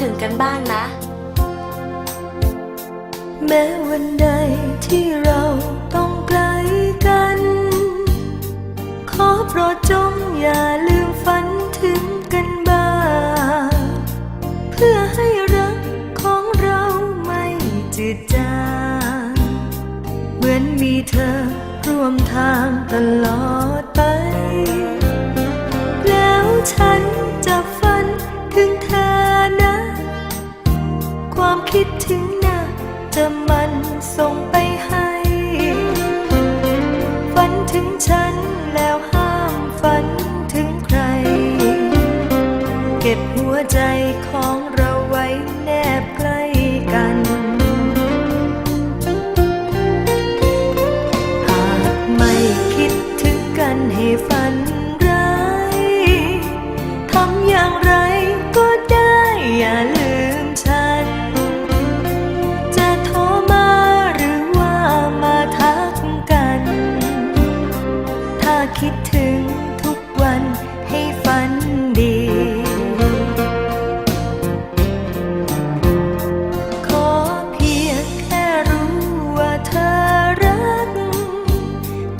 ถึงกันบ้างนะ แม้วันใดที่เราต้องไกลกัน ขอโปรดจงอย่าลืมฝันถึงกันบ้าง เพื่อให้รักของเราไม่จืดจาง เหมือนมีเธอร่วมทางตลอด ถึงนะจะมันส่งไปให้ฝันถึงฉันแล้วห้ามฝันถึงใคร เก็บหัวใจของ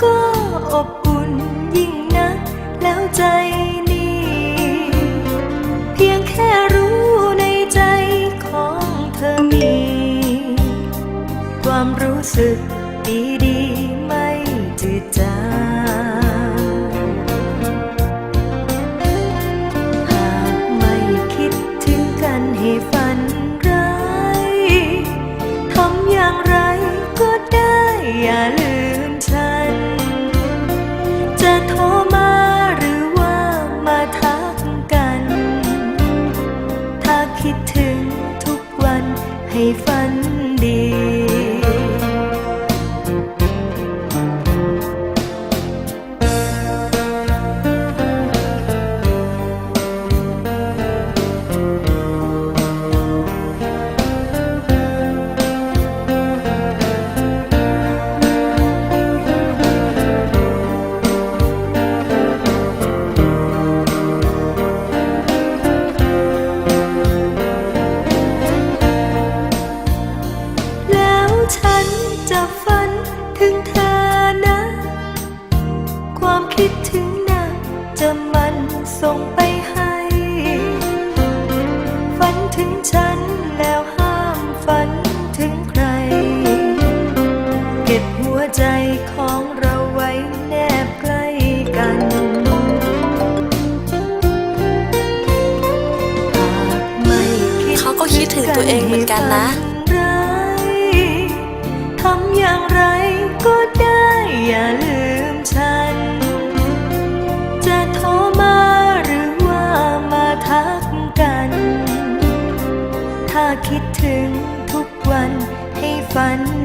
ก็อบอุ่นยิ่งนักแล้วใจนี้ เพียงแค่รู้ในใจของเธอมี ความรู้สึกดี กันนะ ทำอย่างไรก็ได้อย่าลืมฉัน จะโทรมาหรือว่ามาทักกัน ถ้าคิดถึงทุกวันให้ฝัน